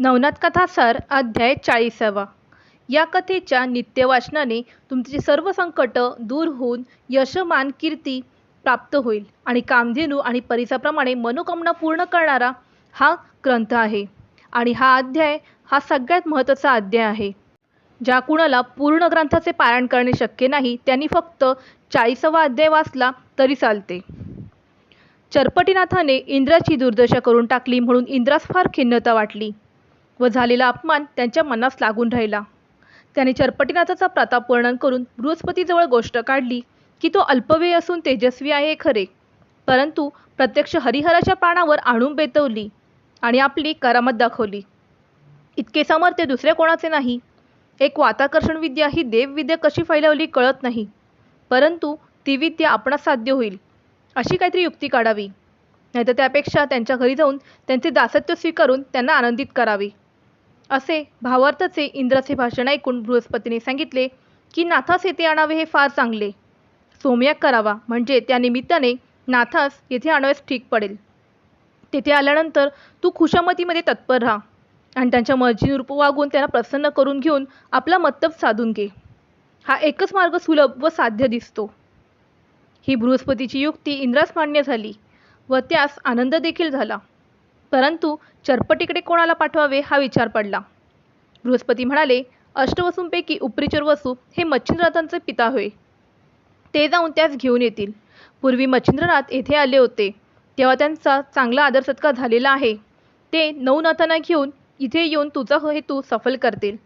नवनाथ कथासार अध्याय चाळीसावा. या कथेच्या नित्यवाचनाने तुमची सर्व संकट दूर होऊन यशमान कीर्ती प्राप्त होईल आणि कामधेनू आणि परिसाप्रमाणे मनोकामना पूर्ण करणारा हा ग्रंथ आहे. आणि हा अध्याय हा सगळ्यात महत्त्वाचा अध्याय आहे. ज्या कुणाला पूर्ण ग्रंथाचे पारायण करणे शक्य नाही त्यांनी फक्त चाळीसावा अध्याय वाचला तरी चालते. चरपटीनाथाने इंद्राची दुर्दशा करून टाकली म्हणून इंद्रास फार खिन्नता वाटली. व झालेला अपमान त्यांच्या मनास लागून राहिला. त्याने चरपटीनाथाचा प्रताप वर्णन करून बृहस्पतीजवळ गोष्ट काढली की तो अल्पवेय असून तेजस्वी आहे हे खरे. परंतु प्रत्यक्ष हरिहराच्या प्राणावर आणून बेतवली आणि आपली करामत दाखवली. इतके सामर्थ्य दुसऱ्या कोणाचे नाही. एक वाताकर्षण विद्या ही देवविद्या कशी फैलावली कळत नाही. परंतु ती विद्या आपणास साध्य होईल अशी काहीतरी युक्ती काढावी. नाहीतर त्यापेक्षा त्यांच्या घरी जाऊन त्यांचे दासत्व स्वीकारून त्यांना आनंदित करावे. असे भावार्थाचे इंद्राचे भाषण ऐकून बृहस्पतीने सांगितले की नाथास येथे आणावे हे फार चांगले. सोमयाग करावा म्हणजे त्या निमित्ताने नाथास येथे आणावेस ठीक पडेल. तेथे आल्यानंतर तू खुशामतीमध्ये तत्पर राहा आणि त्यांच्या मर्जीनुरूप वागून त्यांना प्रसन्न करून घेऊन आपला मतब साधून घे. हा एकच मार्ग सुलभ व साध्य दिसतो. ही बृहस्पतीची युक्ती इंद्रास मान्य झाली व त्यास आनंद देखील झाला. परंतु चरपटीकडे कोणाला पाठवावे हा विचार पडला. बृहस्पती म्हणाले अष्टवसूंपैकी उपरीचर वसू हे मच्छिंद्रनाथांचे पिता होय. ते जाऊन त्यास घेऊन येतील. पूर्वी मच्छिंद्रनाथ येथे आले होते. तेव्हा त्यांचा चांगला आदर सत्कार झालेला आहे. ते नवनाथांना घेऊन इथे येऊन तुझा हेतू सफल करतील.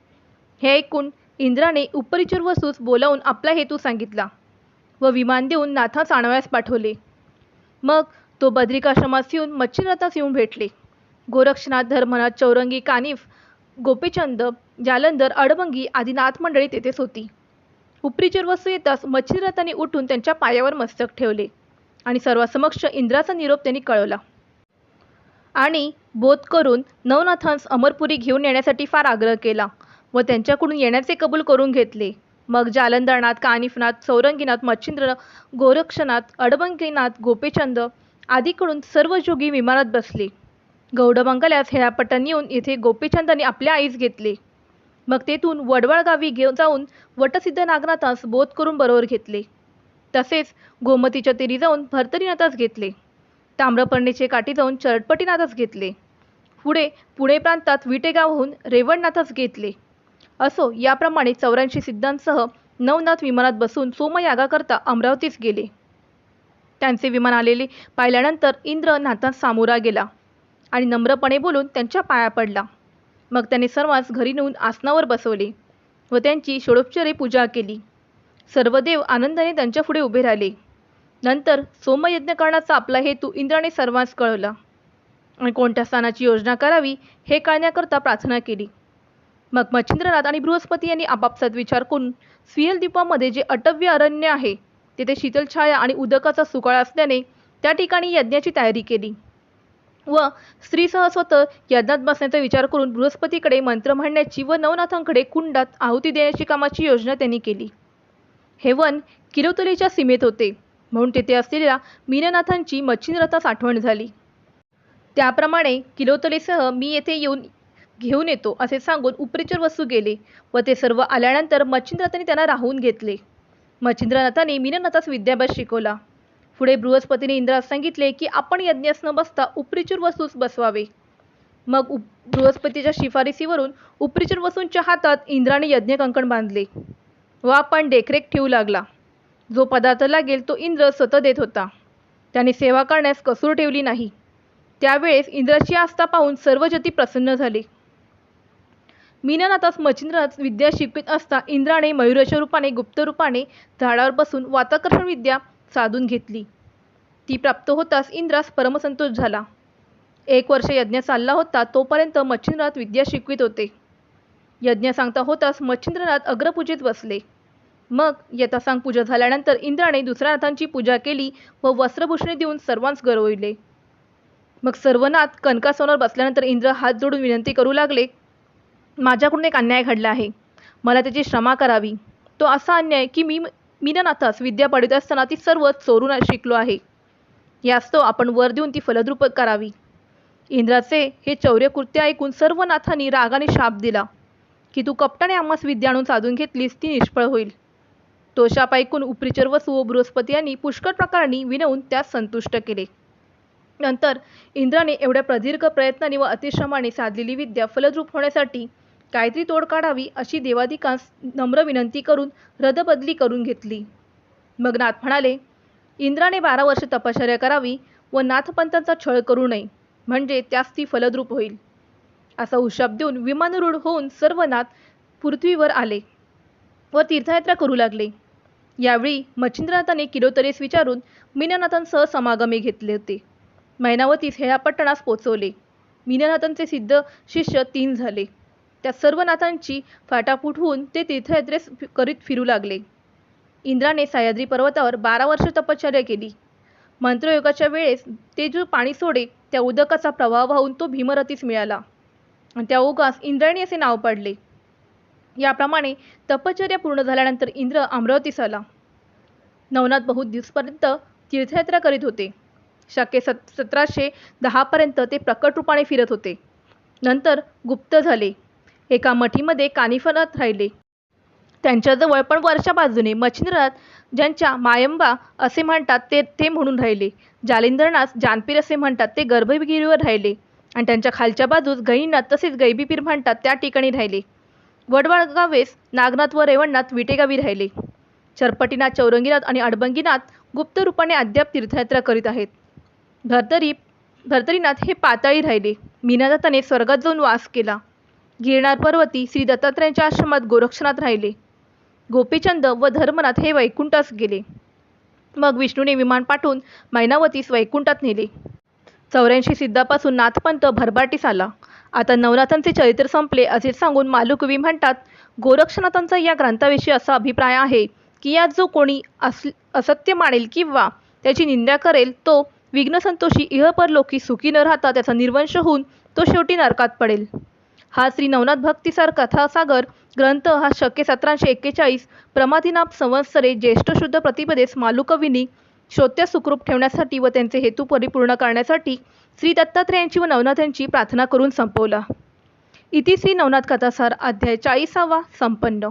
हे ऐकून इंद्राने उपरिचर वसूस बोलावून आपला हेतू सांगितला व विमान देऊन नाथास आणाव्यास पाठवले. मग तो बद्रिकाश्रमास येऊन मच्छिंद्रनाथास येऊन भेटले. गोरक्षनाथ धर्मनाथ चौरंगी कानिफ गोपीचंद जालंधर अडबंगी आदी नाथमंडळी तेथेच होती. उपरीचर वस्तू येताच मच्छिंद्रनाथाने उठून त्यांच्या पायावर मस्तक ठेवले आणि सर्वांसमक्ष इंद्राचा निरोप त्यांनी कळवला. आणि बोध करून नवनाथांस अमरपुरी घेऊन येण्यासाठी फार आग्रह केला व त्यांच्याकडून येण्याचे कबूल करून घेतले. मग जालंधरनाथ कानिफनाथ सौरंगीनाथ मच्छिंद्र गोरक्षनाथ अडबंगीनाथ गोपीचंद आदीकडून सर्व जोगी विमानात बसले. गौडबंगल्यास हेळापट्टण येऊन येथे गोपीचंदाने आपल्या आईस घेतले. मग तेथून वडवळ गावी घेऊन जाऊन वटसिद्ध नागनाथास बोध करून बरोबर घेतले. तसेच गोमतीच्या तीरी जाऊन भरतरीनाथास घेतले. ताम्रपर्णीचे काठी जाऊन चरटपटीनाथास घेतले. पुढे पुणे प्रांतात विटेगावहून रेवणनाथास घेतले. असो याप्रमाणे चौऱ्याऐंशी सिद्धांसह नवनाथ विमानात बसून सोमयागाकरता अमरावतीस गेले. त्यांचे विमान आलेले पाहिल्यानंतर इंद्र नाता सामोरा गेला आणि नम्रपणे बोलून त्यांच्या पाया पडला. मग त्याने सर्वांस घरी नेऊन आसनावर बसवले व त्यांची षोडोपचारे पूजा केली. सर्व देव आनंदाने त्यांच्या पुढे उभे राहिले. नंतर सोमयज्ञ करण्याचा आपला हेतू इंद्राने सर्वांस कळवला. आणि कोणत्या स्थानाची योजना करावी हे कळण्याकरता प्रार्थना केली. मग मच्छिंद्रनाथ आणि बृहस्पती यांनी आपापसात विचार करून स्वियल द्वीपामध्ये जे अटव्य अरण्य आहे तेथे शीतलछाया आणि उदकाचा सुकाळ असल्याने त्या ठिकाणी यज्ञाची तयारी केली. व स्त्रीसह स्वतः यज्ञात बसण्याचा विचार करून बृहस्पतीकडे मंत्र म्हणण्याची व नवनाथांकडे कुंडात आहुती देण्याची कामाची योजना त्यांनी केली. हे वन किलोतलीच्या सीमेत होते. म्हणून तेथे असलेल्या मीननाथांची मच्छिंद्रथास आठवण झाली. त्याप्रमाणे किलोतलीसह मी येथे येऊन घेऊन येतो असे सांगून उपरिचर वस्तू गेले व ते सर्व आल्यानंतर मच्छिंद्रनाथांनी त्यांना राहून घेतले. मच्छिंद्रनाथाने मीननाथास विद्याभ्यास शिकवला. पुढे बृहस्पतीने इंद्रास सांगितले की आपण यज्ञास न बसता उपरीचर वसूस बसवावे. मग उप बृहस्पतीच्या शिफारसीवरून उपरीचर वसूंच्या हातात इंद्राने यज्ञ कंकण बांधले. व आपण देखरेख ठेवू लागला. जो पदार्थ लागेल तो इंद्र स्वतः देत होता. त्याने सेवा करण्यास कसूर ठेवली नाही. त्यावेळेस इंद्राची आस्था पाहून सर्व जती प्रसन्न झाले. मीननाथास मच्छिंद्रनाथ विद्या शिकवित असता इंद्राने मयुराच्या रूपाने गुप्त रूपाने झाडावर बसून वाताकर्षण विद्या साधून घेतली. ती प्राप्त होताच इंद्रास परमसंतोष झाला. एक वर्ष यज्ञ चालला होता तोपर्यंत मच्छिंद्रनाथ विद्या शिकवित होते. यज्ञ सांगता होताच मच्छिंद्रनाथ अग्रपूजेत बसले. मग यथासांग पूजा झाल्यानंतर इंद्राने दुसऱ्या नाथांची पूजा केली व वस्त्रभूषणे देऊन सर्वांस गरविले. मग सर्वनाथ कनकासोनावर बसल्यानंतर इंद्र हात जोडून विनंती करू लागले माझ्याकडून एक अन्याय घडला आहे. मला त्याची क्षमा करावी. तो असा अन्याय की मी मीननाथास विद्या पडत असताना ती सर्व चोरून शिकलो आहे. यास्तव आपण वर देऊन ती फलद्रूप करावी. इंद्राचे हे चौर्यकृत्य ऐकून सर्व नाथांनी रागाने शाप दिला. की तू कपटाने आम्हास विद्या आणून साधून घेतलीस ती निष्फळ होईल. तो शाप ऐकून उपरीचर व व बृहस्पती यांनी पुष्कळ प्रकारांनी विनवून त्यास संतुष्ट केले. नंतर इंद्राने एवढ्या प्रदीर्घ प्रयत्नाने व अतिश्रमाने साधलेली विद्या फलद्रूप होण्यासाठी काहीतरी तोड काढावी अशी देवाधिकांस नम्र विनंती करून रदबदली करून घेतली. मग नाथ म्हणाले इंद्राने बारा वर्ष तपश्चर्या करावी व नाथपंथांचा छळ करू नये म्हणजे त्यास ती फलद्रूप होईल. असा हुशाब देऊन विमानरूढ होऊन सर्व नाथ पृथ्वीवर आले व तीर्थयात्रा करू लागले. यावेळी मच्छिंद्रनाथाने किलोतरेस विचारून मीननाथांसह समागमे घेतले होते. मैनावतीस हेळापट्टणास पोचवले. मीननाथांचे सिद्ध शिष्य तीन झाले. त्या सर्व नाथांची फाटाफूट होऊन ते तीर्थयात्रेस करीत फिरू लागले. इंद्राने सह्याद्री पर्वतावर बारा वर्ष तपश्चर्या केली. मंत्रयोगाच्या वेळेस ते जो पाणी सोडे त्या उदकाचा प्रवाह वाहून तो भीमरतीस मिळाला. त्या ओघास इंद्रायणी असे नाव पडले. याप्रमाणे तपश्चर्या पूर्ण झाल्यानंतर इंद्र अमरावतीस आला. नवनाथ बहुत दिवसपर्यंत तीर्थयात्रा करीत होते. शके सत सतराशे दहापर्यंत ते प्रकट रूपाने फिरत होते. नंतर गुप्त झाले. एका मठीमध्ये कानिफनात राहिले. त्यांच्याजवळ पण वरच्या बाजूने मच्छिंद्रनाथ ज्यांच्या मायंबा असे म्हणतात ते ते म्हणून राहिले. जालिंदरनाथ जानपीर असे म्हणतात ते गर्भगिरीवर राहिले. आणि त्यांच्या खालच्या बाजूस गहिनीनाथ तसेच गैबीपीर म्हणतात त्या ठिकाणी राहिले. वडवाळगावेस नागनाथ व रेवणनाथ विटेगावी राहिले. चरपटीनाथ चौरंगीनाथ आणि अडबंगीनाथ गुप्त रूपाने अद्याप तीर्थयात्रा करीत आहेत. धर्तरी भरतरीनाथ हे पाताळी राहिले. मीनादत्ताने स्वर्गात जाऊन वास केला. गिरणार पर्वती श्री दत्तात्रयांच्या आश्रमात गोरक्षनाथ राहिले. गोपीचंद व धर्मनाथ हे वैकुंठास गेले. मग विष्णूने विमान पाठवून मैनावतीस वैकुंठात नेले. चौऱ्याऐंशी सिद्धापासून नाथपंत भरभाटीस आला. आता नवनाथांचे चरित्र संपले असे सांगून मालुकवी म्हणतात गोरक्षनाथांचा या ग्रंथाविषयी असा अभिप्राय आहे की यात जो कोणी अस असत्य मानेल किंवा त्याची निंदा करेल तो विघ्नसंतोषी इहपरलोकी सुखी न राहता त्याचा निर्वंश होऊन तो शेवटी नरकात पडेल. हा श्री नवनाथ भक्तिसार कथासागर ग्रंथ हा शके सतराशे एक्केचाळीस प्रमादिनाभ संवत्सरे ज्येष्ठ शुद्ध प्रतिपदेस मालुकविनी श्रोत्य सुखरूप ठेवण्यासाठी व त्यांचे हेतू परिपूर्ण करण्यासाठी श्री दत्तात्रेयांची व नवनाथांची प्रार्थना करून संपवला. इति श्री नवनाथ कथासार अध्याय चाळीसावा संपन्न.